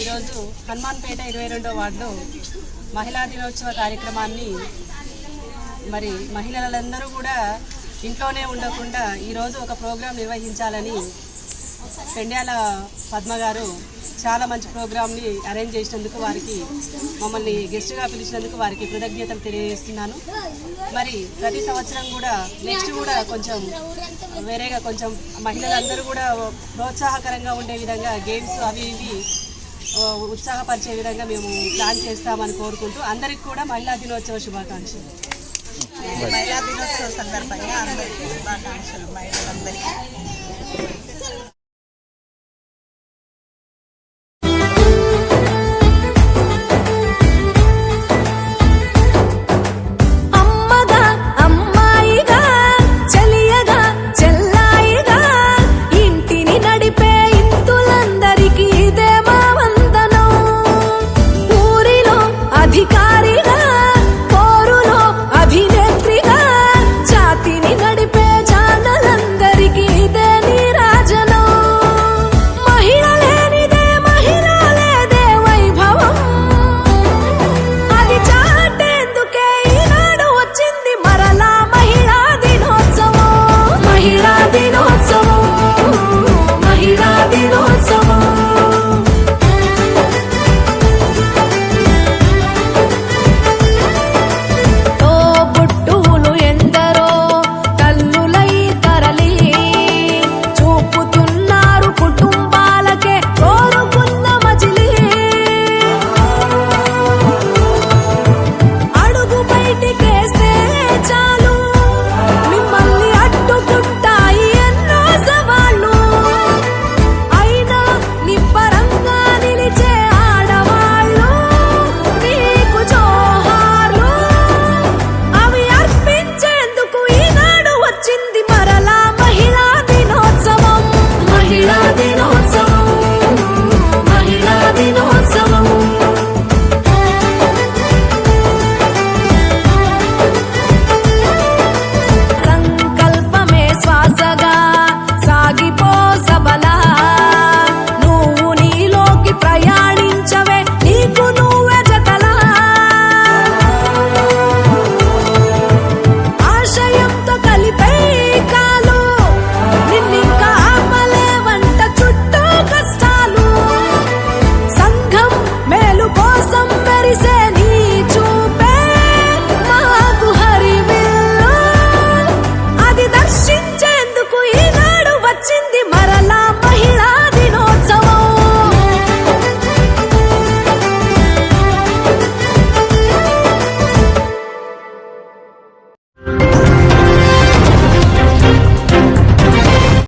ఈరోజు హనుమాన్పేట ఇరవై రెండో వార్డులో మహిళా దినోత్సవ కార్యక్రమాన్ని మరి మహిళలందరూ కూడా ఇంట్లోనే ఉండకుండా ఈరోజు ఒక ప్రోగ్రాం నిర్వహించాలని పెండ్యాల పద్మ గారు చాలా మంచి ప్రోగ్రామ్ని అరేంజ్ చేసినందుకు వారికి మమ్మల్ని గెస్ట్గా పిలిచినందుకు వారికి కృతజ్ఞతలు తెలియజేస్తున్నాను. మరి ప్రతి సంవత్సరం కూడా నెక్స్ట్ కూడా కొంచెం వేరేగా కొంచెం మహిళలందరూ కూడా ప్రోత్సాహకరంగా ఉండే విధంగా గేమ్స్ అవి ఇవి ఉత్సాహపరిచే విధంగా మేము ప్లాన్ చేస్తామని కోరుకుంటూ అందరికి కూడా మహిళా దినోత్సవ శుభాకాంక్షలు. మహిళా దినోత్సవ సందర్భంగా అందరికీ శుభాకాంక్షలు మహిళలందరికీ.